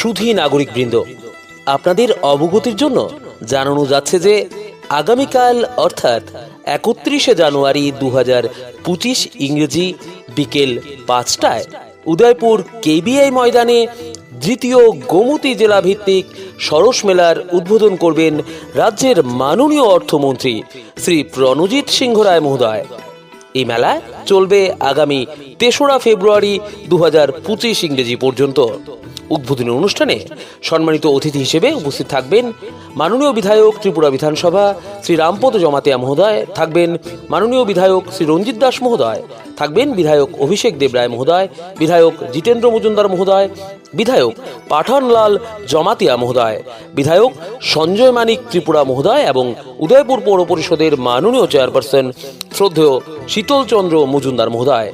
সুধী নাগরিকবৃন্দ। আপনাদের অবগতির জন্য জানানো যাচ্ছে যে, আগামীকাল অর্থাৎ একত্রিশে জানুয়ারি দু হাজার পঁচিশ ইংরেজি বিকেল পাঁচটায় উদয়পুর কেবিআই ময়দানে দ্বিতীয় গোমতী জেলা ভিত্তিক সরস মেলার উদ্বোধন করবেন রাজ্যের মাননীয় অর্থমন্ত্রী শ্রী প্রণজিৎ সিংহ রায় মহোদয়। এই মেলা চলবে আগামী তেসরা ফেব্রুয়ারি দু হাজার পঁচিশ ইংরেজি পর্যন্ত। উদ্বোধনী অনুষ্ঠানে সম্মানিত অতিথি হিসেবে উপস্থিত থাকবেন মাননীয় বিধায়ক ত্রিপুরা বিধানসভা শ্রী রামপদ জমাতিয়া মহোদয়, থাকবেন মাননীয় বিধায়ক শ্রী রঞ্জিত দাস মহোদয় থাকবেন বিধায়ক অভিষেক দেবরায় মহোদয়, বিধায়ক জিতেন্দ্র মজুমদার মহোদয়, বিধায়ক পাঠানলাল জমাতিয়া মহোদয়, বিধায়ক সঞ্জয় মানিক ত্রিপুরা মহোদয় এবং উদয়পুর পৌর পরিষদের মাননীয় চেয়ারপারসন শ্রদ্ধেয় শীতলচন্দ্র মজুমদার মহোদয়।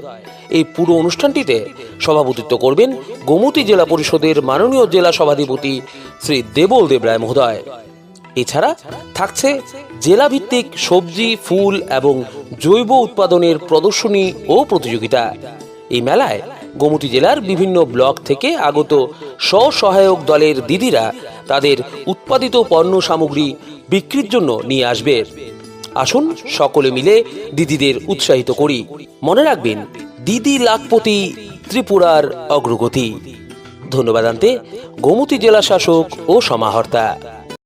এই পুরো অনুষ্ঠানটিতে সভাপতিত্ব করবেন গোমতী জেলা পরিষদের মাননীয় জেলা সভাধিপতি শ্রী দেবল দেবরায় মহোদয়। এছাড়া থাকছে জেলাভিত্তিক সবজি, ফুল এবং জৈব উৎপাদনের প্রদর্শনী ও প্রতিযোগিতা। এই মেলায় গোমতী জেলার বিভিন্ন ব্লক থেকে আগত স্বসহায়ক দলের দিদিরা তাদের উৎপাদিত পণ্য সামগ্রী বিক্রির জন্য নিয়ে আসবে। আসুন সকলে মিলে দিদিদের উৎসাহিত করি। মনে রাখবেন, দিদি লাখপতি, ত্রিপুরার অগ্রগতি। ধন্যবাদ আনতে গোমতী জেলা শাসক ও সমাহর্তা।